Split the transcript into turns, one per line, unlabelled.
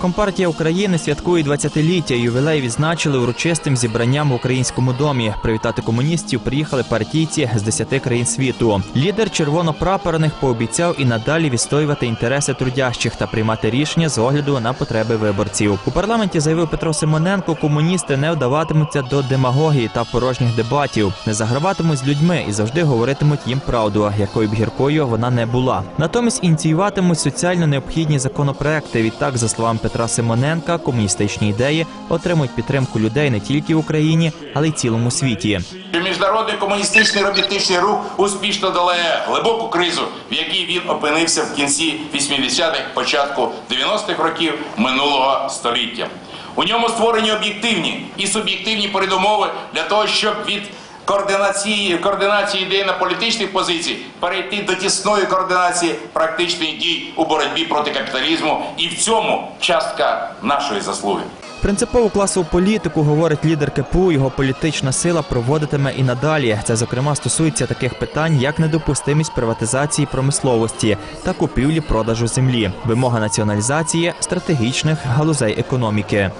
Компартія України святкує 20-ліття. Ювілей відзначили урочистим зібранням в українському домі. Привітати комуністів приїхали партійці з 10 країн світу. Лідер червонопрапорних пообіцяв і надалі відстоювати інтереси трудящих та приймати рішення з огляду на потреби виборців. У парламенті заявив Петро Симоненко, комуністи не вдаватимуться до демагогії та порожніх дебатів, не заграватимуть з людьми і завжди говоритимуть їм правду, якою б гіркою вона не була. Натомість ініціюватимуть соціально необхідні законопроекти. Відтак, за словами Петра Симоненка, комуністичні ідеї отримують підтримку людей не тільки в Україні, але й цілому світі.
міжнародний комуністичний робітничий рух успішно долає глибоку кризу, в якій він опинився в кінці 80-х, початку 90-х років минулого століття. У ньому створені об'єктивні і суб'єктивні передумови для того, щоб від координації, координації ідей на політичних позицій перейти до тісної координації практичних дій у боротьбі проти капіталізму, і в цьому частка нашої заслуги.
Принципову класову політику, говорить лідер КПУ, його політична сила проводитиме і надалі. Це зокрема стосується таких питань, як недопустимість приватизації промисловості та купівлі продажу землі, вимога націоналізації стратегічних галузей економіки.